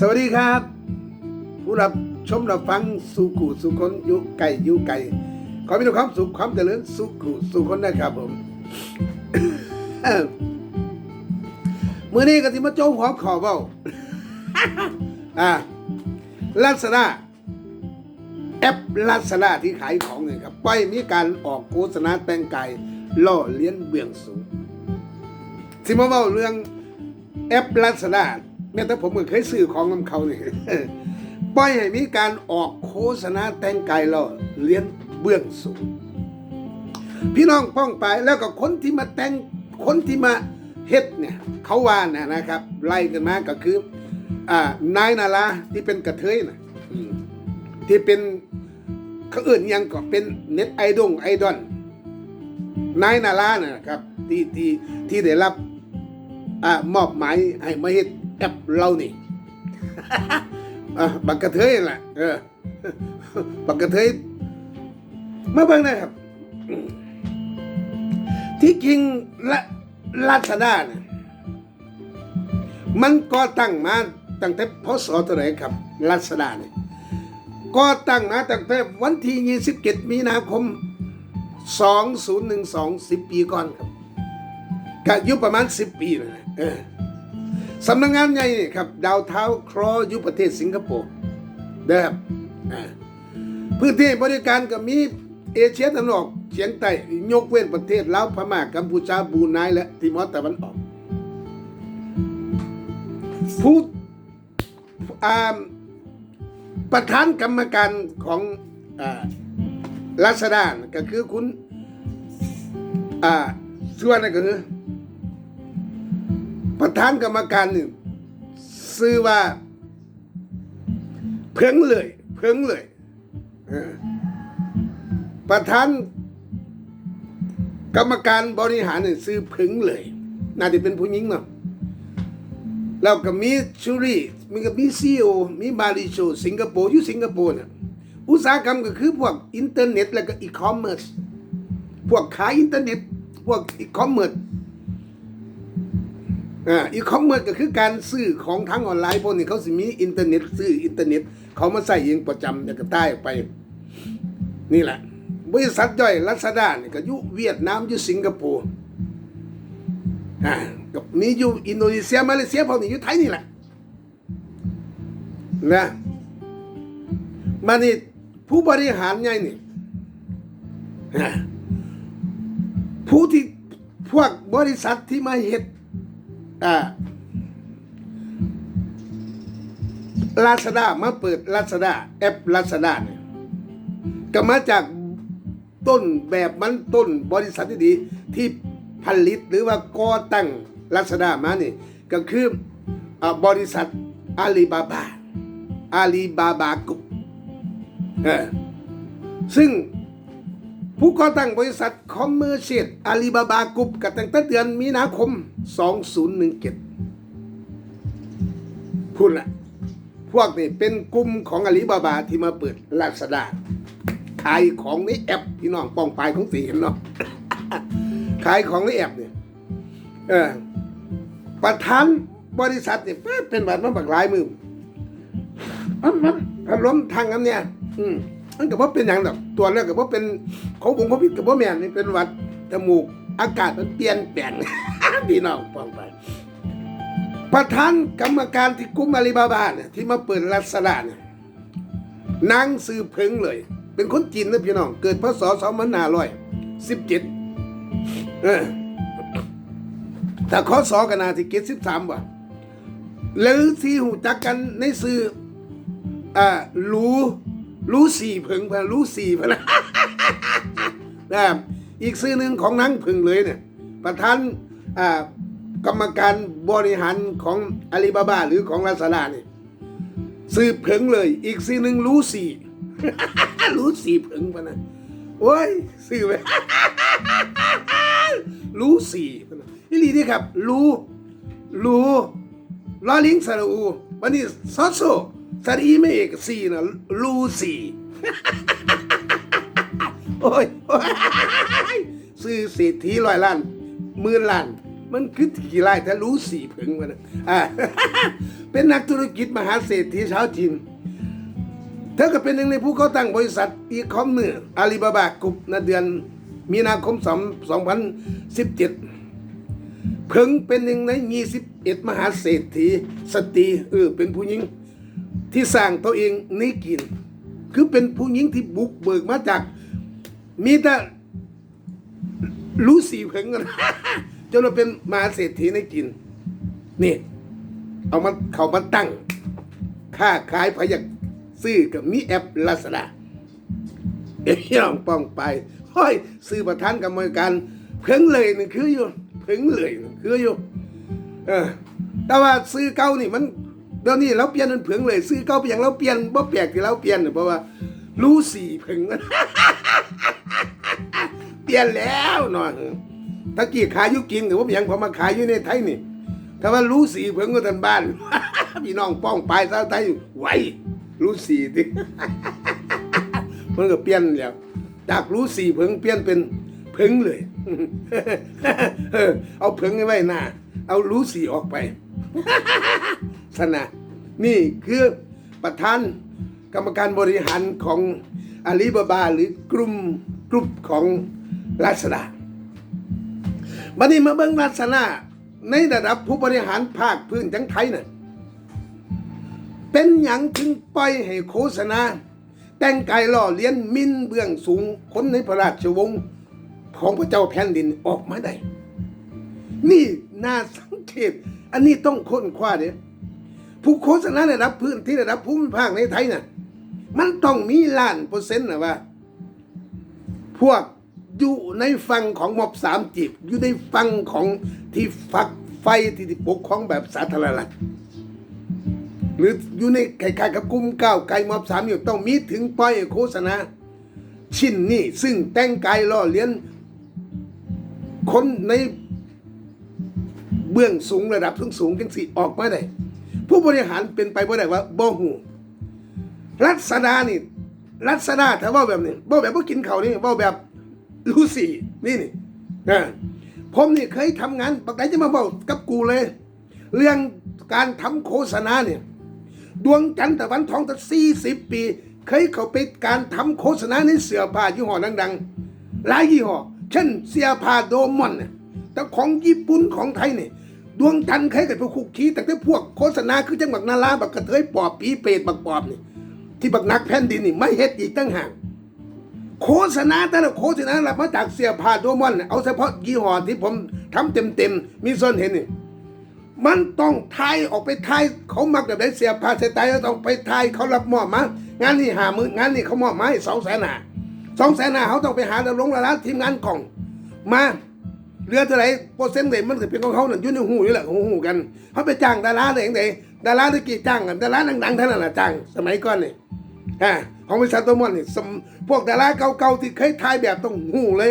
สวัสดีครับ ผู้รับชมรับฟังสุขุสุคนยูไก่อยู่ไก่ขอมีแต่ความสุขความเจริญสุขุสุคนนะครับผมเมื่อนี้ก็ที่มาโจ้หัวขอเบาอ่าลักษณะแอปลักษณะที่ขายของเนี่ยครับปล่อยมีการออกโฆษณาแต่งกายล่อเลี้ยนเบื้องสูงสิมาเว้าเรื่องแอปลักษณะ แม้แต่ผมก็เคยซื้อของกับเขาเนี่ยปล่อยให้มีการออกโฆษณาแต่งกายล่อเลี้ยนเบื้องสูง พี่น้องป้องไปแล้วก็คนที่มาแต่งคนที่มาเฮ็ดเนี่ยเขาว่านะนะครับ ไล่กันมาก็คืออ่านายนาราที่เป็นกระเทยนะที่เป็นเขาอื่นยังก็เป็นเน็ตไอดงไอดอลนายนารานะนะครับที่ที่ที่ได้รับอ่ามอบหมายให้มาเฮ็ด แอปเรานี่บักกระเทยแหละบักกระเทยมาเบิ่งนะครับ ที่จริงละราชดาเนี่ยมันก็ตั้งมาตั้งแต่พศเท่าไหร่ครับราชดาเนี่ยก็ตั้งมาตั้งแต่วันที่27มีนาคม 2012 10 ปีก่อนครับก็อยู่ประมาณ 10 ปีนะเออ สำนักงานใหญ่ครับ ดาวเท้าครออยู่ประเทศสิงคโปร์เด้อครับพื้นที่บริการก็มีเอเชียตะวันออกเฉียงใต้ยกเว้นประเทศลาวพม่ากัมพูชาบรูไนและทิมอร์ตะวันออกผู้ประธานกรรมการของรัศดาก็คือคุณอ่าส่วนนั่นก็คือ ประธานกรรมการนี่ชื่อว่า เพิงเลยเพิงเลยประธานกรรมการบริหารนี่ซื้อผึงเลย น่าจะเป็นผู้หญิงเนาะแล้วก็มีชูรีมีก็มีซีโอมีบาริโชสิงคโปร์อยู่สิงคโปร์เนี่ยอุตสาหกรรมก็คือพวกอินเทอร์เน็ต แล้วก็อีคอมเมิร์ซพวกขายอินเทอร์เน็ต พวกอีคอมเมิร์ซ อ่าอีคอมเมิร์ซก็คือการซื้อของทางออนไลน์พวกนี้เขาสิมีอินเทอร์เน็ตซื้ออินเทอร์เน็ต เขามาใส่เองประจำแล้วก็ใต้ไป นี่แหละ บริษัทย่อยลัซาด้านี่ก็ยู่เวียดนามยู่สิงคโปร์อ่ากับมีอยู่อินโดนีเซียมาเลเซียพวกนี้อยู่ไทยนี่แหละนะมานี่ผู้บริหารใหญ่นี่ผู้ที่พวกบริษัทที่มาเฮ็ด ลาซาด้ามาเปิดลาซาด้าแอปลาซาด้าเนี่ยก็มาจากต้นแบบมันต้นบริษัทที่ดีที่ผลิตหรือว่าก่อตั้งลาซาด้ามานี่ก็คืออบริษัทอาลีบาบาอาลีบาบากรุ๊ปซึ่ง ผู้ก่อตั้งบริษัทคอมเมอร์เชียลอาลีบาบากรุ๊ปก็ตั้งแต่เดือนมีนาคม 2017พูดละพวกนี่เป็นกลุ่มของอาลีบาบาที่มาเปิดลาซาด้าขายของในแอปพี่น้องป้องปลายของสีเห็นเนาะขายของในแอปเนี่ยเออประธานบริษัทเนี่ยเป็นแบบมันบักหลายมือมันมันอารมทางนั้นเนี่ย อืม มันก็บ่เป็นอย่างดอกตัวแรกก็บ่เป็นของผมเขาผิดกับบ่แม่นนี่เป็นหวัดจมูกอากาศมันเปลี่ยนแปลงพี่น้องป้องไปประธานกรรมการที่กุมอาลีบาบาเนี่ยที่มาเปิดรัสดาเนี่ยนางซื้อเพิงเลย เป็นคนจีนนะพี่น้อง เกิดพศสองพันห้าร้อยสิบเจ็ดเออแต่ข้อสอกันนาที่เกตสิบสามว่ะแล้วที่หูจักกันในซื้ออ่ารู้ รู้สี่เพิงพะรู้สี่พะนะนะอีกซื้อหนึ่งของนางเพึงเลยเนี่ยประธานอ่ากรรมการบริหารของอาลีบาบาหรือของลาซาด้าเนี่ยซื้อเพิงเลย อีกซื้อหนึ่งรู้สี่รู้สี่เพิงพะนะโอ้ยซื้อไปรู้สี่พนะนี่ลีนี่ครับ รู้ รู้ลอลิงสระอูวันนี้ซอสโซ สระอีไม่เอกสี่นะรู้สี่โอ้ยซื้อเศรษฐีร้อยล้านหมื่นล้าน มันคือกี่ไร่ถ้ารู้สี่ผึงมันอ่าเป็นนักธุรกิจมหาเศรษฐีชาวจีนเธอก็เป็นหนึ่งในผู้ก่อตั้งบริษัทอีคอมเมืออาลีบาบากรุ๊ปในเดือนมีนาคม 2017 เพิ่งเป็นหนึ่งใน 21 มหาเศรษฐีสตรีเออเป็นผู้หญิง ที่สร้างตัวเองในกิน คือเป็นผู้หญิงที่บุกเบิกมาจาก มีแต่รู้สีเพ่งกันจนเราเป็นมาเศรษฐีในกิน นี่ เอามาเขามาตั้ง ค่าขายพยักซื้อกับมีแอปลาสดาเอ้ยองป้องไปห้อยซื้อประทานกับมการเพ่งเลยนี่คืออยู่เพ่งเลยนี่คืออยู่ เออ แต่ว่าซื้อเก่านี่มัน เดี๋ยวนี้เราเปลี่ยนมันเพิ่งเลยซื้อเก่าไปอย่างเราเปลี่ยนบ่แปลกที่เราเปลี่ยนเพราะว่ารู้สีเพิ่งเปลี่ยนแล้วเนาะถ้ากี่ขายอยุกินหรือว่าอย่างพอมาขายอยู่ในไทยนี่ถ้าว่ารู้สีเพิ่งก็ทันบ้านพี่น้องป้องปลายสาวไทยไหวรู้สีติมันก็เปลี่ยนแล้วจากรู้สีเพิ่งเปลี่ยนเป็นเพิ่งเลยเอาเพิ่งไว้หน้าเอารู้สีออกไป สนะนี่คือประธานกรรมการบริหารของอาลีบาบาหรือกลุ่มกลุ่มของลาซาดาบัดนี้มาเบิ่งลาซาดาในระดับผู้บริหารภาคพื้นทั้งไทยน่ะเป็นหยังถึงปล่อยให้โฆษณา แต่งกายล่อเลี้ยนมินเบื้องสูงคนในพระราชวงศ์ของพระเจ้าแผ่นดินออกมาได้ นี่น่าสังเกต อันนี้ต้องค้นคว้าเด้ ผู้โฆษณาในระดับพื้นที่ระดับภูมิภาคในไทยน่ะมันต้องมีล้านเปอร์เซ็นต์นะว่า พวกอยู่ในฝั่งของม็อบสามจีบอยู่ในฝั่งของที่ฝักไฟที่ปกครองแบบสาธารณรัฐหรืออยู่ในไข่ไข่กับกลุ่มเก้าวไก่มอบสามอยู่ต้องมีถึงปล่อยโฆษณาชิ้นนี้ซึ่งแต่งกายล่อเลียนคนในเบื้องสูงระดับสูงสูงๆจังสิออกมาได้ บริหารเป็นไปบ่ได้ว่าบ่หูรัศดานี่รัศดาถ้าว่าแบบนี้บ่แบบบ่กินเขานี่บ่แบบลูซี่นี่นี่นะผมนี่เคยทำงานปกติจะมาบอกกับกูเลย เรื่องการทำโฆษณาเนี่ย ดวงจันทร์ตะวันทองตั้งสี่สิบปี เคยเขาไปการทำโฆษณาในเสื้อผ้ายี่ห้อดังๆหลายยี่ห้อเช่นเสื้อผ้าโดมอนเนี่ยแต่ของญี่ปุ่นของไทยเนี่ย ดวงจันทร์เคยกับพวกคุกคีแต่แต่พวกโฆษณาคือจังบักนาราบักกระเทยปอบปีเปรตบักปอบนี่ที่บักนักแผ่นดินนี่ไม่เฮ็ดอีกตั้งหากโฆษณาแต่ละโฆษณาหลับมาจากเสื้อผ้าโดมอนเอาเฉพาะยี่ห้อที่ผมทำเต็มๆมีส่วนเห็นนี่มันต้องทายออกไปทายเขามักแบบไหนเสียผ้าเสียไตแล้วต้องไปทายเขารับมอบมางานนี่หามืองานนี่เขามอบมาให้สองแสนหาสองแสนหาเขาต้องไปหาดารงละล้าทีมงานกล่องมา เรือเท่าไหร่เปอร์เซ็นต์เด็มันจะเป็นของเขาเนี่ยอยู่ในหูนี่แหละหูหูกันเขาไปจ้างดาราได้ยังไงดาราตะกี้จ้างกันดาราดังๆเท่านั้นแหละจ้างสมัยก่อนนี่อ่าของบริษัทตัวมอนนี่พวกดาราเก่าๆที่เคยทายแบบต้องหูเลย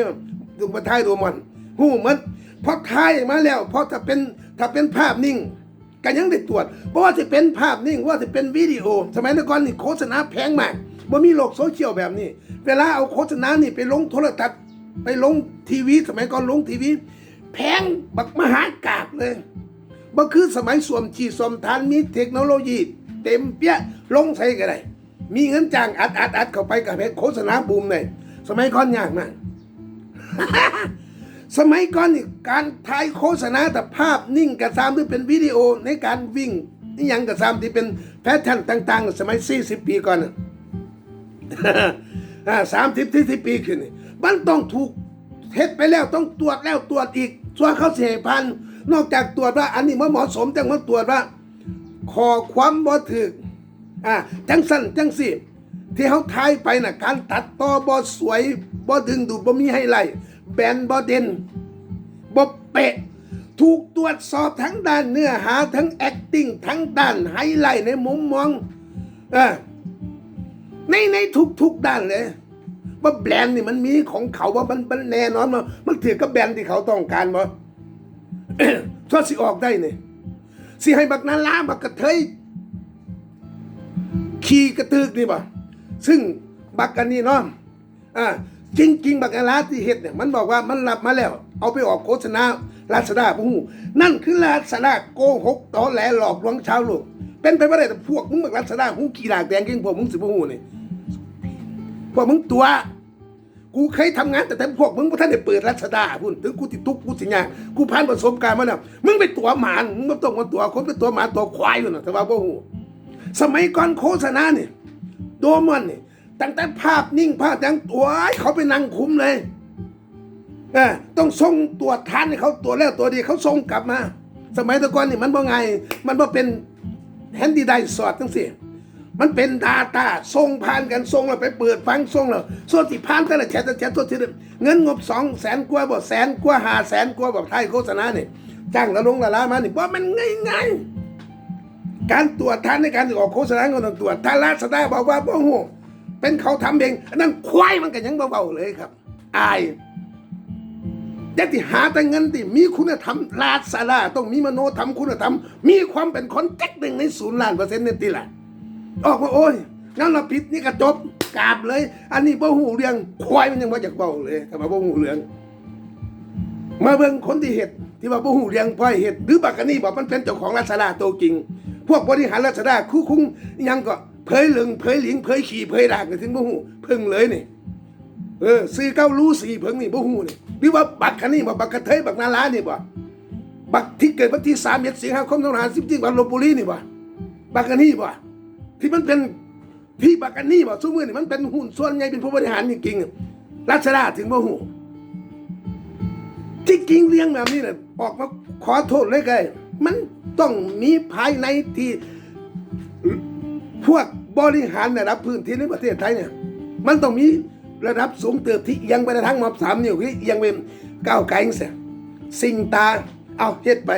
ต้องมาทายตัวมอนหูเหมันพอทายมาแล้วเพราะถ้าเป็นถ้าเป็นภาพนิ่งก็ยังได้ตรวจเพราะว่าจะเป็นภาพนิ่งว่าจะเป็นวิดีโอ สมัยก่อนนี่โฆษณาแพงมากบ่มีโลกโซเชียลแบบนี้ เวลาเอาโฆษณานี่ไปลงโทรทัศน์ ไปลงทีวีสมัยก่อนลงทีวี แพงบักมหากาบเลยบ่คือสมัยสวมชีสวมทานมีเทคโนโลยีเต็มเปี้ยลงใส่ก็ได้ มีเงินจ้างอัดอัดอัดเข้าไปกับเพจโฆษณาบูมเลยสมัยก่อนยากมากสมัยก่อนนี่การถ่ายโฆษณาแต่ภาพนิ่งกระซามหรือเป็นวิดีโอในการวิ่งนี่ยังกระซามที่เป็นแพทเทิร์นต่าง ๆ สมัย 40 ปีก่อนน่ะสามสิบที่สิบปีขึ้นนี่ มันต้องถูกเฮ็ดไปแล้วต้องตรวจแล้วตรวจอีกส่วนเขาเสียพันนอกจากตรวจว่า อันนี้มันเหมาะสมแต่มันตรวจว่า ขอความบ่ถึกอ่าจังสั้นจังสิที่เขาทายไปน่ะการตัดต่อบ่สวยบ่ดึงดูดบ่มีให้ไล่แบนบ่เด่นบ่เป๊ะถูกตรวจสอบทั้งด้านเนื้อหาทั้ง acting ทั้งด้านไฮไลท์ในมุมมองเออในในทุกๆด้านเลย ว่าแบรนด์นี่มันมีของเขาว่ามันมันแน่นอนมามันถือกับแบรนด์ที่เขาต้องการบ่ชอสิออกได้เนี่ยสิให้บักนาลาบักกระเทยขี่กระตึกนี่บ่ซึ่งบักกันนี่เนาะอ่าจริงๆบักนาลาที่เฮ็ดเนี่ยมันบอกว่ามันรับมาแล้ว เอาไปออกโฆษณาลาซาด้าผู้นั่นคือลาซาด้าโกหกตอแหลหลอกลวงชาวโลกเป็นไปไม่ได้แต่พวกมึงแบบลาซาด้าหูกี่ดากแดงเก่งพวกมึงสิบผู้นี่พวกมึงตัว กูเคยทำงานแต่แต่พวกมึงพวกท่านได้เปิดรัชดาพุ่นถึงกูติดตุกกูสิญากูผ่านประสบการณ์มาแล้วมึงไปตัวหมานมึงมาต้องมาตัวคนไปตัวหมาตัวควายอยู่นะแต่ว่าบ่ฮู้สมัยก่อนโฆษณาเนี่ยโดมันเนี่ยตั้งแต่ภาพนิ่งภาพยังตัวเขาไปนั่งคุ้มเลยเออต้องส่งตัวจทานให้เขาตัวแล้วตัวดีเขาส่งกลับมา สมัยตะก่อนนี่มันบ่ไง มันบ่เป็นแฮนดี้ไดสอดทั้งสิ้น มันเป็นดาตาส่งผ่านกันส่งแล้วไปเปิดฟังส่งแล้วส่วนที่ผ่านแต่ละแชทแต่แชทตัวที่เงินงบสองแสนกว่าบ่แสนกว่าหาแสนกว่าแบบไทยโฆษณาเนี่ยจ้างละลงละล้ามานี่ยว่ามันง่ายๆการตรวจทานในการออกโฆษณาก็ต้องตรวจถ้าลาสดาบอกว่าบ่ฮู้เป็นเขาทำเองอันนั้นควายมันก็ยังเบาๆเลยครับ อายแต่ที่หาแต่เงินที่มีคุณธรรมลาซาดาต้องมีมโนธรรมคุณธรรม มีความเป็นคนแจ็คหนึ่งในศูนย์ล้านเปอร์เซ็นต์เนี่ยตีแหละ ออกมาโอ้ยงั้นเราผิดนี่ก็จบกราบเลย อันนี้บ่หูเรื่องควายมันยังว่าจากเบาเลยแต่ว่าบ่หูเรื่อง มาเบิ่งคนที่เห็ดที่ว่าบ่หูเรื่องพ่อยเห็ดหรือบักกันนี่บอกมันเป็นเจ้าของราชดาโตจริง พวกบริหารราชดาคู่คุ้งยังก็เผยเหลืองเผยหลิงเผยขี่เผยด่ากกันถึงบ่หูเพิ่งเลยนี่เออซื้อเก้ารู้สี่เพิ่งนี่บ่หูนี่หรือว่าบักกันนี่บ่บักกระเทยบักนาลานี่บ่บักที่เกิดวันที่3เมษสิงหาคม2510ที่วันลพบุรีนี่บ่บักกันนี่บ่ ที่มันเป็นที่บักกันนี่บอกสู้มือนี่มันเป็นหุ้นส่วนใหญ่เป็นผู้บริหารจริงๆรัชดาถึงบ่หูที่จริงเลี้ยงแบบนี้เนี่ยออกมาขอโทษเลยไงมันต้องมีภายในที่พวกบริหารระดับพื้นที่ในประเทศไทยเนี่ย มันต้องมีระดับสูงเติบที่ยังไปทางมอบสามนิ้วที่ยังเป็นก้าวไกลเสียสิ่งตาเอาเฮ็ดไป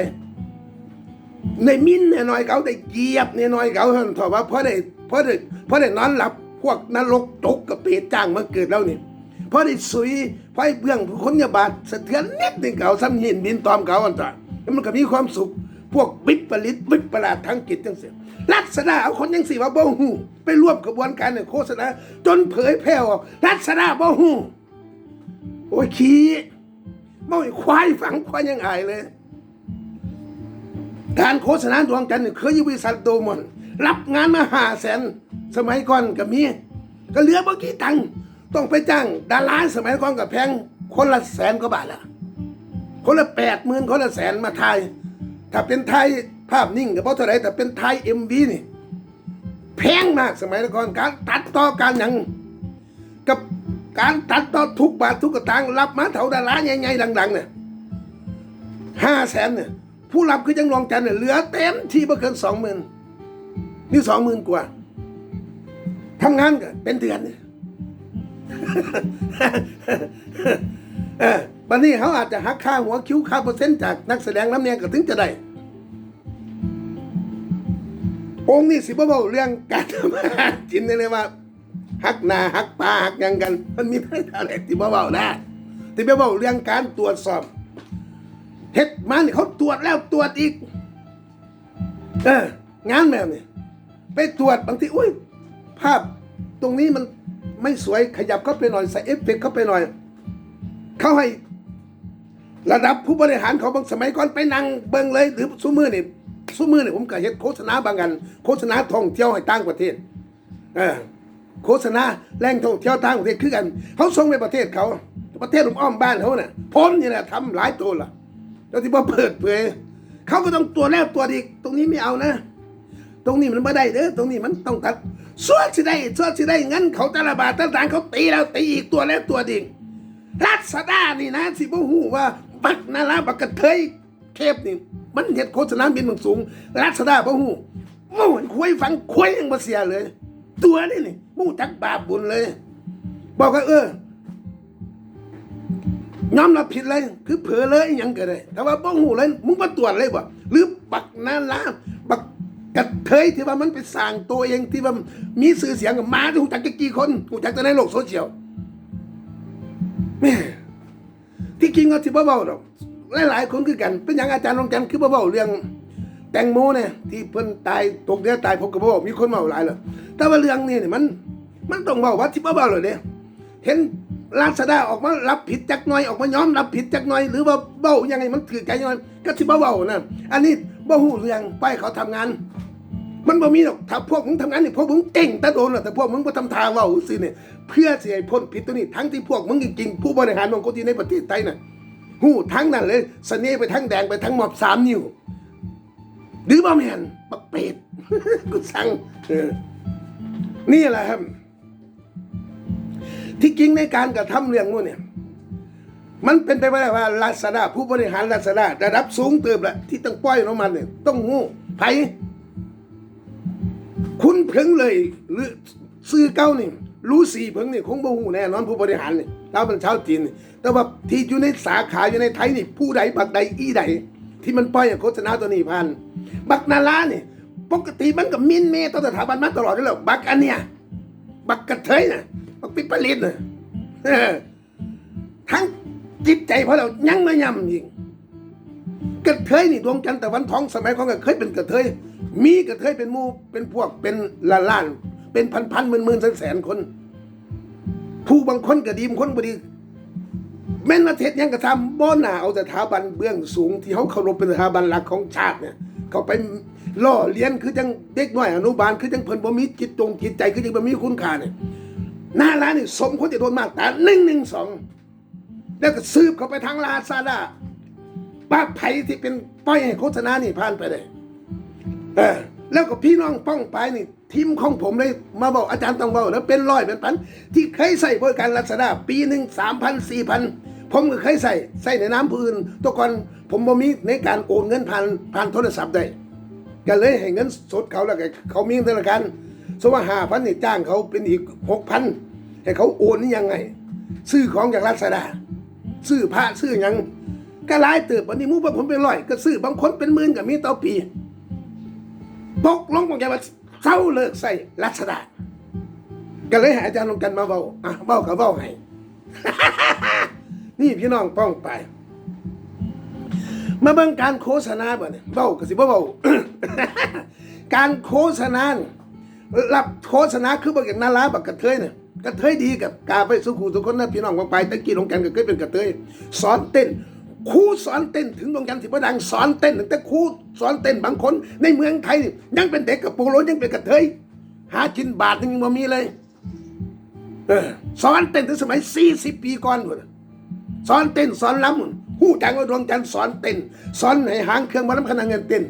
ในมิ้นเนี่ยน้อยเขาได้เหยียบเนี่ยน้อยเขาเห็นถอว่าเพราะได้เพราะได้เพราะได้นอนหลับพวกนรกตกกับเปรตจ้างมาเกิดแล้วนี่เพราะได้สุยเพราะไอ้เบื้องคนยาบาดสะเทือนนิดหนึ่งเขาซ้ำหินบินตอมเขาอันตราแล้มันก็มีความสุขพวกบิดประลิดบิดประหลาดทางจิตจังเสียลักษณะเอาคนยังสี่ว่าบ่หูไปร่วมกระบวนการในโฆษณาจนเผยแพร่ออกลักษณะบ่หูโอ้ยขี้บ่ควายฝังควายยังอายเลย การโฆษณาดวงจันทร์เคยอยู่บริษัทโดมอนรับงานมาหาแสนสมัยก่อนก็มีก็เหลือเมื่อกี้ตังค์ต้องไปจ้างดาราสมัยก่อนกับแพงคนละแสนกว่าบาทละคนละแปดหมื่นคนละแสนมาถ่าย ถ้าเป็นไทยภาพนิ่งก็เพราะเท่าไรแต่เป็นไทยเอ็มวีนี่แพงมากสมัยก่อนการตัดต่อการหนังกับการตัดต่อทุกบาททุกกระตังรับมาเท่าดาราใหญ่ๆดังๆเนี่ยห้าแสนเนี่ย ผู้รับคือจังรองจันเหลือเต็มที่ไม่เกินสองหมื่นนี่สองหมื่นกว่าทำงานกันเป็นเดือนเนี่ยเออบันนี้เขาอาจจะหักค่าหัวคิ้วค่าเปอร์เซ็นต์จากนักแสดงน้ำเนี่ยก็ถึงจะได้องค์นี่สิบ่เบาเรื่องการทำมาหากินได้เลยว่าหักหนาหักตาหักยังกัน มันมีอะไรที่บ่เบาได้ที่บ่เบาเรื่องการตรวจสอบ เฮ็ดมานี่เขาตรวจแล้วตรวจอีก เอองานแบบนี้ไปตรวจบางทีอุ้ย ภาพตรงนี้มันไม่สวยขยับเข้าไปหน่อยใส่เอฟเฟกต์เข้าไปหน่อย เขาให้ ระดับผู้บริหารเขาบางสมัยก่อนไปนั่งเบิ่งเลย หรือซุ้มือนี่ซุ้มือนี่ผมก็เฮ็ดโฆษณาบางอันโฆษณาท่องเที่ยวให้ต่างประเทศ เออโฆษณาแหล่งท่องเที่ยวต่างประเทศคือกัน เขาส่งไปประเทศเขา ประเทศอ้อมบ้านเขาเนี่ยผมนี่แหละทำหลายตัวละ แล้วที่พอเปิดเผยเขาก็ต้องตัวแล้วตัวอีก ตรงนี้ไม่เอานะ ตรงนี้มันไม่ได้เด้อตรงนี้มันต้องตัดส่วนที่ได้ส่วนที่ได้เงินเขาตละบาตลางเขาตีแล้วตีอีกตัวแล้วตัวดิงรัศดานี่นะสิบ่ฮู้ว่าบักนาลาบักกระเทยเทปนี่ มันเห็ดโฆษณาบินมันสูง รัศดาบ่ฮู้โอ้ยคุยฟังคุยยังบ่เสียเลย ตัวนี่นี่มู้จักบาปบุญเลย บอกว่าเออ ยอมรับผิดเลย คือเผลอเลยอหยังก็ได้แต่ว่าบ้องหูเลย มึงมาตรวจเลยบ่หรือบักนาลาบักกระเทยที่ว่ามันไปสร้างตัวเองที่ว่ามีสื่อเสียงกับมาที่หูจักจะกี่คนหูจักจะในโลกโซเชียลแม่ที่จริงก็ที่บ่เบาดอกหลายๆคนคือกัน เป็นอย่างอาจารย์รองกันคือบ่เบาเรื่องแตงโมเนี่ยที่เพิ่นตายตกเรือตายผมก็บ่บอกมีคนเมาหลายเลยแต่ว่าเรื่องนี้เนี่ยมัน มันต้องเบาว่าที่บ่เบาเลยเนี่ยเห็น ลาซาด้าออกมารับผิดจักหน่อยออกมาย้อมรับผิดจักหน่อย หรือว่าเบ้ายังไงมันถือใจยังไงก็ที่เบ้าๆนะอันนี้เบ่ฮู้เรื่องไปเขาทำงาน มันบ่มีหรอกถ้าพวกมึงทำงานนี่พวกมึงเก่งแต่โดนหรอกแต่พวกมึงบ่ทำทางเว้าสิเนี่ยเพื่อเสิให้พ้นผิดตัวนี้ทั้งที่พวกมึงจริงๆผู้บริหารของคนที่ในประเทศไทยน่ะฮู้ทั้งนั้นเลยเสน่ห์ไปทั้งแดงไปทั้งหมอบสามนิ้วหรือบ่แม่นบักเป็ดกูสั่งเออนี่แหละครับ ที่จริงในการกระทำเรื่องนู้นเนี่ยมันเป็นไปไม่ได้ว่าลาซาด้าผู้บริหารลาซาด้าระดับสูงเติบแหละที่ต้องปล่อยลงมาเนี่ยต้องงูไผคุณเพิ่งเลยหรือซื้อเก้านี่รู้สีเพิ่งนี่คงบ่หูแน่นอนผู้บริหารนี่เราเป็นชาวจีนนแต่ว่าที่อยู่ในสาขาอยู่ในไทยนี่ผู้ใดบักใดอีใด ที่มันปล่อยโฆษณาตัวนี้พันบักนาลาเนี่ยปกติมันก็มินเมต่อสถาบันมาตลอดแล้วบักอันเนี้ยบักกระเทยน่ะ ปิปลิตนะเออทั้งจิตใจเพราะเรายั้งไม่ยำยิงกระเทยนี่ดวงจันทร์ตะวันทองสมัยของกระเทยเป็นกระเทย มีกระเทยเป็นมูเป็นพวกเป็นล้านล้านเป็นพันพันหมื่นหมื่นแสนแสนคน ผู้บางคนก็ดีบางคนบ่ดี แม่นประเทศยังกระทำบ่หนาเอาสถาบันเบื้องสูง ที่เขาเคารพเป็นสถาบันหลักของชาติเนี่ยเขาไปล่อเลี้ยนคือจังเด็กน้อยอนุบาลคือจังเพิ่นบ่มีจิตตรงจิตใจคือจังบ่มีคุณค่าเนี่ย หน้าร้านนี่สมควรจะโดนมากแต่หนึ่งหนึ่งสองแล้วก็ซืบเข้าไปทางลาซาด้าป้าไผ่ที่เป็นป้อยให้โฆษณานี่ผ่านไปเลยเออแล้วก็พี่น้องป้องไปนี่ทีมของผมเลยมาบอกอาจารย์ต้องบอกแล้วเป็นร้อยเป็นพัน ที่เคยใส่บริการลาซาด้าปีหนึ่งสามพันสี่พันผมก็เคยใส่ใส่ในน้ำพื้นตัวก่อนผมบ่มีในการโอนเงินผ่านผ่านโทรศัพท์ได้ก็เลยให้เงินสดเขาแล้วก็เขามีธนาคารสมมติว่าห้าพันนี่จ้างเขาเป็นอีกหกพัน ให้เขาโอนนี่ยังไง ซื้อของจากลาซาด้าซื้อผ้าซื้อยังก็หลายเติบวันนี้มูว่าผมเป็นร้อยก็ซื้อบางคนเป็นหมื่นกับมีต่อปีตกลงบอกอย่างว่าเศร้าเลิกใส่รัชดาก็เลยห้อาจารย์ลงกันมาเบาอะเบากับเบาให้นี่พี่น้องป้องไป มาเบิ่งการโฆษณาบ่เนี่ยเบาก็สิบ่เบาการโฆษณารับโฆษณาคือบอกอย่างนาราบักกระเทยเนี่ย กระเทยดีกับกาไปสุขูทุกคนนะพี่น้องบางไปตะกี้ลงกันก็เคยเป็นกระเทยสอนเต้นครูสอนเต้นถึงดวงจันทร์สิบดังสอนเต้นถึงแต่ครูสอนเต้นบางคนในเมืองไทยยังเป็นเด็กกับโปโลยังเป็นกระเทยหากินบาทยังบ่มีเลยเออสอนเต้นถึงสมัยสี่สิบปีก่อนหมดสอนเต้นสอนล้ำหู้จังว่าดวงจันทร์สอนเต้นสอนให้หางเครื่องมาล้ำขนาดเงินเต้น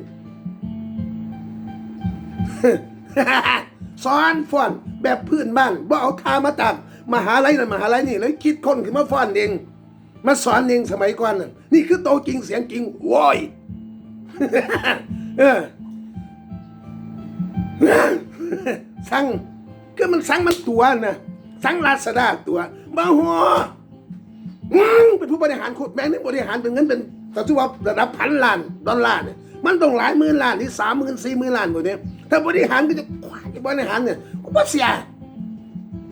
สอนฟ้อนแบบพื้นบ้านบ่เอาทามาตักมหาลัยนะมหาลัยนี่เลยคิดคนขึ้นมาฟ้อนเองมาสอนเองสมัยก่อนน่ะนี่คือโตจริงเสียงจริงโว้ยเออสั่งก็มันสั่งมันตัวนะสั่งลาซาด้าตัวบ้าหัวเป็นผู้บริหารโคตรแม่งนี่บริหารเป็นเงินเป็นแต่ที่ว่าระดับพันล้านดอลลาร์เนี่ยมันต้องหลายหมื่นล้านนี่สามหมื่นสี่หมื่นล้านหมดเนี่ยถ้าบริหารก็จะคว จะบริหารเนี่ยก็บ่เสีย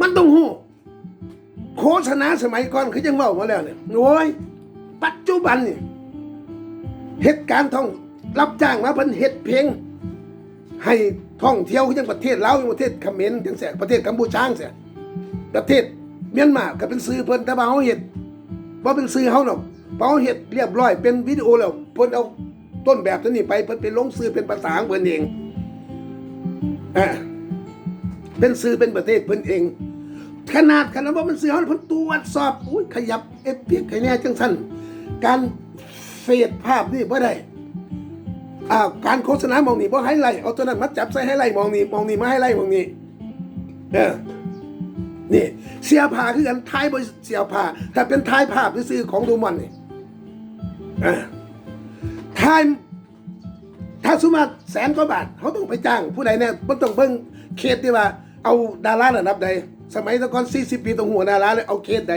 มันต้องหูโฆษณาสมัยก่อนคือยังเล่ามาแล้วเนี่ยโอ้ยปัจจุบันนี่เหตุการณ์ท่องรับจ้างมาเพิ่นเฮ็ดเพลงให้ท่องเที่ยวคือจังประเทศลาวประเทศเขมรจังแสประเทศกัมพูชาเสียประเทศเมียนมาก็เป็นซื้อเพิ่นแต่ว่าเฮาเฮ็ดบ่เป็นซื้อเฮาหรอกเพราะเฮาเฮ็ดเรียบร้อยเป็นวิดีโอแล้วเพิ่นเอาต้นแบบตัวนี้ไปเพิ่นไปลงซื้อเป็นภาษาของเพิ่นเองอ่า เป็นซื้อเป็นประเทศเพิ่นเอง ขนาดขนาดว่ามันซื้อเฮาเพิ่นตรวจสอบอุ้ยขยับเอฟเพียกให้แน่จังซั่นการเฟดภาพนี่บ่ได้อ่าการโฆษณามองนี่บ่ให้ไล่เอาตัวนั้นมาจับใส่ให้ไล่มองนี่มองนี่มาให้ไล่มองนี่เออนี่เสียผ้าคือกันท้ายบเสียผ้าแต่เป็นท้ายภาพซื้อของดูมันนี่ท้ายถ้าสมมติแสนกว่าบาทเขาต้องไปจ้าง ผู้ใดเนี่ยมันต้องเบิ่งเคสที่ว่า เอาดาราระดับใด สมัยตะก่อน40 ปีตรงหัวดาราเลยเอาเคสใด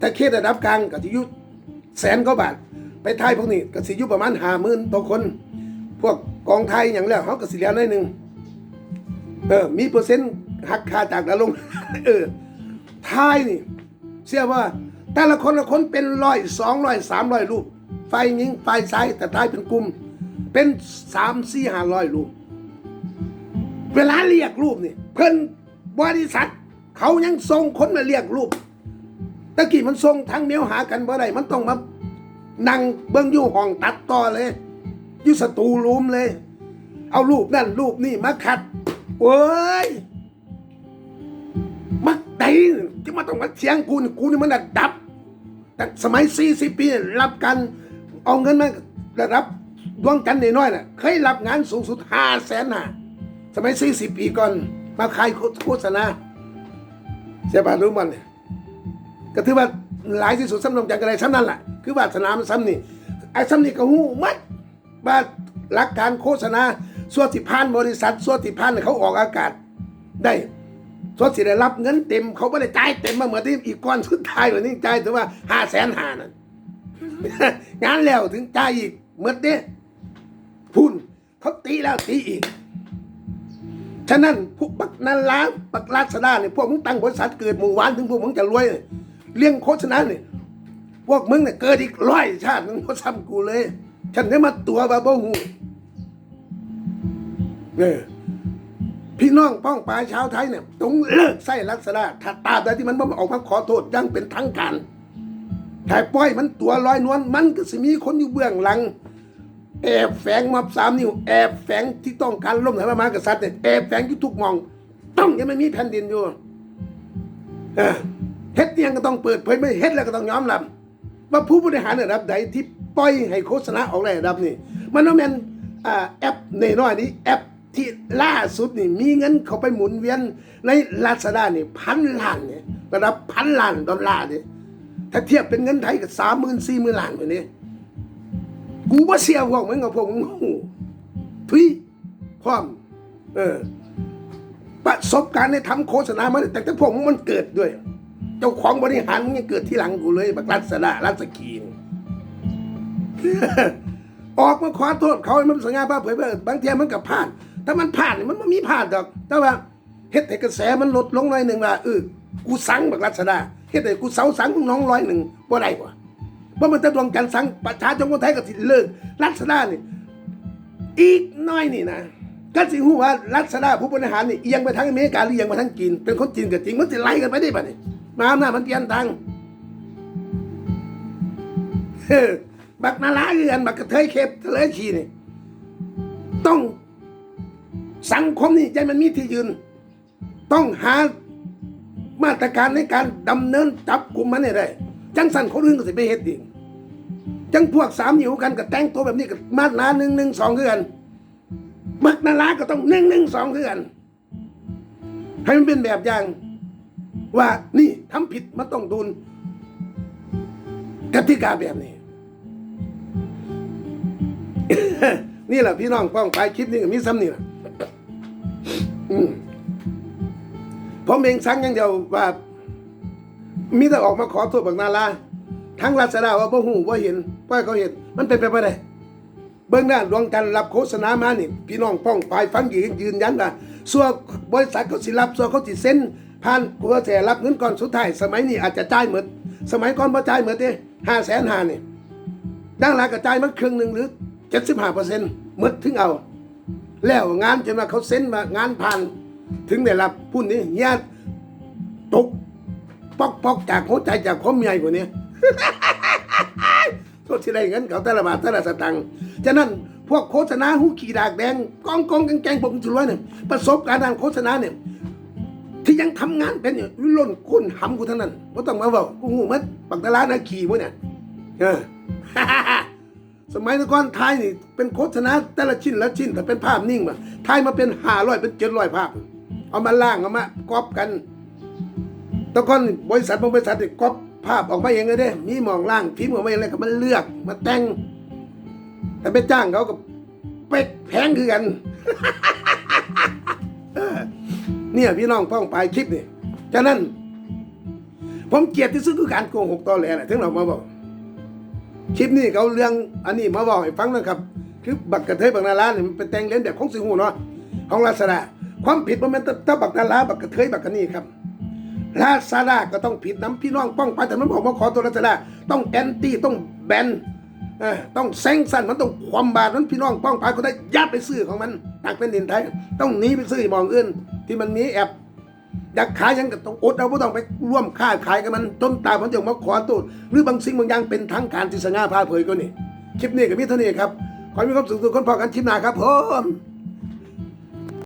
ถ้าเคสระดับกลางก็สิยู่แสนกว่าบาท ไปทายพวกนี้ก็สิยู่ประมาณ50,000ต่อคน พวกกองไทยอย่างแล้วเขาก็สิเหลือน้อยหนึ่งเออมีเปอร์เซ็นต์หักค่าจากดาลงเออไทยนี่เชื่อว่าแต่ละคนละคนเป็นร้อยสองร้อยสามร้อยรูป ไฟยิงไฟซ้ายแต่ท้ายเป็นกลุ่ม เป็นสามสี่ห้าร้อยรูป เวลาเรียกรูปนี่เพิ่น บริษัท เขายังส่งคนมาเรียกรูปตะกี้มันส่งทางเมียวหากันบ่ได้มันต้องมานั่งเบิ่งอยู่ห้องตัดต่อเลยอยู่สตูรูมเลย เอารูปนั่นรูปนี่มาขัดโอ้ยมักไดจะมาต้องมาเสียงกูนี่กูนี่มันระดับ แต่สมัย40ปีรับกันเอาเงินมาระดับดวงจันน้อยๆน่ะ เคยรับงานสูงสุด5แสนน่ะ สมัย40ปีก่อน มาขายโฆษณาเสียบาทรู้มันเนี่ยก็ถือว่าหลายที่สุดสำนองจากอะไรซ้ำนั่นแหละคือวาสนามซ้ำนี่ไอ้ซ้ำนี่ก็หูมัดว่าหลักการโฆษณาส่วนที่ผ่านบริษัทส่วนที่ผ่านเขาออกอากาศได้ส่วนที่ได้รับเงินเต็ม เขาไม่ได้จ่ายเต็มมาเหมือนที่อีกก้อนสุดท้ายวันนี้จ่ายถึงว่าห้าแสนห้านั่นงานแล้วถึงจ่ายอีกเมื่อเด้พุ่นเขาตีแล้วตีอีก ฉะนั้นพวกบักนันล้าบักลาสดาเนี่ยพวกมึงตั้งบริษัทเกิดหมู่หวานถึงพวกมึงจะรวยเนี่ยเลี้ยงโฆษณาเนี่ยพวกมึงเนี่ยเกิดอีกร้อยชาติมึงก็ซ้ำกูเลย ฉันได้มาตัวบาบ่หูเนี่ยพี่น้องป้องปลายชาวไทยเนี่ยต้องเลิกใส่ลักษณะถ้าตาบใดที่มันบ่ออกมาขอโทษยังเป็นทางการถ้าปล่อยมันตัวลอยนวลมันก็สิมีคนอยู่เบื้องหลัง แอบแฝงมาสามนิ้วแอบแฝงที่ต้องการล้มเหลวพระมหากษัตริย์เนี่ยแอบแฝงที่ทุกมอง ต้องยังไม่มีแผ่นดินอยู่เฮ็ดเนี่ยงก็ต้องเปิดเผยไม่เฮ็ดแล้วก็ต้องยอมรับว่าผู้บริหารระดับใดที่ปล่อยให้โฆษณาออกในระดับนี้ มันต้องเป็นแอปในน้อยนี้แอปที่ล่าสุดนี่มีเงินเขาไปหมุนเวียนในลาซาด้านี่พันล้านเนี่ยระดับพันล้านดอลลาร์เนี่ยถ้าเทียบเป็นเงินไทยกับสามหมื่นสี่หมื่นล้านกว่นี้ กูว่าเสียพวกมึงกับพวกมึงทุยพร้อม เออ ประสบการณ์ในทำโฆษณามาแต่แต่พวกมึงมันเกิดด้วย เจ้าของบริหารมึงยังเกิดที่หลังกูเลยบักรัศดารัศกีนออกมาขอโทษเขาให้มันสง่าผ่าเผยเผยบางทีมันกับพลาดถ้ามันพลาดมันไม่มีพลาดดอก แต่ว่าเฮ็ดให้กระแสมันลดลงหน่อยหนึ่งว่าเออกูสั่งบักรัศดาเฮ็ดให้กูเสาสังมึงน้องร้อยหนึ่งบ่ได้กว่า เพราะมันจะดวงจันทร์สังประชาชนคนไทยก็สิเลิกรัศดาเนี่ยอีกน้อยนี่นะก็สิหูว่ารัศดาผู้บริหารนี่เอียงไปทางอเมริกาหรือเอียงไปทางจีนเป็นคนจีนกับจริงมันสิไล่กันไปได้ปะนี่มาอำนาจมันเปลี่ยนทางบักนาลาเรือนบักกระเทยเคบทะเลชีนี่ต้องสังคมนี่ใจมันมีที่ยืน ต้องหามาตรการในการดำเนินจับกลุ่มมันให้ได้ จังสันคนอื่นก็สิไปเฮ็ดเองจังพวกสามอยู่กันกับแต่งตัวแบบนี้กับมาตราหนึ่งหนึ่งสองคือกันมักนาลาก็ต้องหนึ่งหนึ่งสองคือกันให้มันเป็นแบบอย่าง ว่านี่ทำผิดมันต้องโดนกติกาแบบนี้ นี่แหละพี่น้องป้องไปคลิปนี้ก็มีซ้ำนี่แหละผมเองสั่งอย่างเดียวว่า มีแต่ออกมาขอโทษบักนาลาทั้งรัศดาว่าบ่หูบ่เห็นว่าเขาเห็นมันเป็นไปไม่ได้เบื้องหน้าดวงจันทร์รับโฆษณามานี่พี่น้องป้องปลายฟังยืนยืนยันว่าส่วนบริษัทเขาสิรับส่วนเขาสิเซ็นผ่านกูก็จะรับเงินก่อนสุดท้ายสมัยนี้อาจจะจ่ายหมดสมัยก่อนบ่จ่ายหมดเด้ห้าแสนห้านี่ดังหลายก็จ่ายมันครึ่งหนึ่งหรือเจ็ดสิบห้าเปอร์เซ็นต์หมดถึงเอา แล้วงานจนว่าเขาเซ็นมางานผ่าน ถึงได้รับพุ่นนี้ญาติตก ปอกปอกจากหัวใจจากความใหญ่กว่านี้โทษที่ได้เงินเขาแต่ละบาทแต่ละสตังค์ฉะนั้นพวกโฆษณาหูขี่ดากแดงกองกองแกงแกงผมจุลวยเนี่ยประสบการณ์ทางโฆษณาเนี่ยที่ยังทำงานเป็นอยู่ล้นก้นหำกูทั้งนั้นว่าต้องมาบอกกูหูมันปักตะลานาขี่มั้เนี่ยเออสมัยตะก่อนไทยนี่เป็นโฆษณาแต่ละชิ้นละชิ้นแต่เป็นภาพนิ่งมาไทยมาเป็นห้าร้อยเป็นเจ็ดร้อยภาพ เอามาล่างเอามากรอบกัน ตะก่อนบริษัทบางบริษัทนี่ก๊อปภาพออกมาเองเลยเด้ มีมองล่างพิมพ์ออกมาเองเลยก็มันเลือกมาแต่ง แต่ไปจ้างเขาก็เป็กแพงคือกัน เนี่ยพี่น้องพ้องปลายคลิปนี่ฉะนั้น ผมเกลียดที่สุดคือการโกหกตอแหลแหละถึงเรามาบอก คลิปนี้เขาเรื่องอันนี้มาบอกให้ฟังนะครับคือบักกระเทยบักนาลาเนี่ยมันเป็นแต่งเล่นแบบของสิงหูเนาะของลาสดาความผิดมันเป็นถ้าบักนาลาบักกระเทยบักกะนี่ครับ ลาซาด้าก็ต้องผิดน้ำพี่น้องป้องไปแต่มันบอกว่าขอตัวลาซาด้าต้องแอนตี้ต้องแบนต้องแซงสั้นมันต้องความบาดนั้นพี่น้องป้องไปก็ได้ยัดไปซื้อของมันต่างเป็นดินไทยต้องหนีไปซื้อมองอื่น ที่มันมีแอปอยากขายยังก็ต้องอดเอาไม่ต้องไปร่วมค้าขายกับมันจนตายผมจะมาขอโทษหรือบางสิ่งบางอย่างเป็นทางการที่สง่าพาเผยก็นี่คลิปนี้กับพี่เท่านี้ครับขอให้มีความสุขทุกคนพอกันคลิปหน้าครับผม